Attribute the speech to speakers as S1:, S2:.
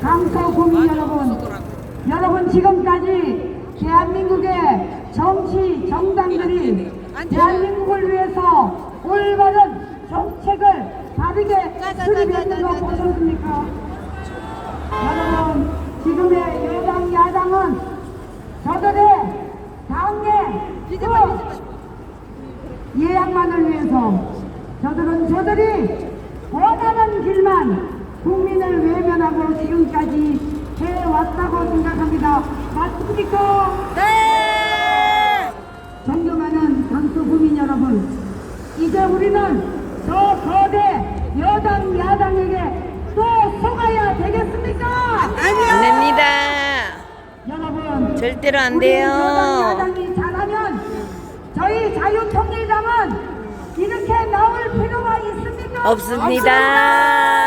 S1: 강서 국민 여러분, 여러분 지금까지 대한민국의 정치 정당들이 대한민국을 위해서 올바른 정책을 바르게 수립했는 거 보셨습니까? 여러분 지금의 여당 야당은 저들의 당의 그 예약만을 위해서 저들은 저들이 원하는 길만 국민을 외면하고 지금까지 해왔다고 생각합니다. 맞습니까?
S2: 네!
S1: 존경하는 강수 국민 여러분, 이제 우리는 저 거대 여당 야당에게 또 속아야 되겠습니까?
S2: 안 됩니다.
S1: 여러분
S2: 절대로 안 돼요.
S1: 여당 야당이 잘하면 저희 자유통일당은 이렇게 나올 필요가 있습니까?
S2: 없습니다.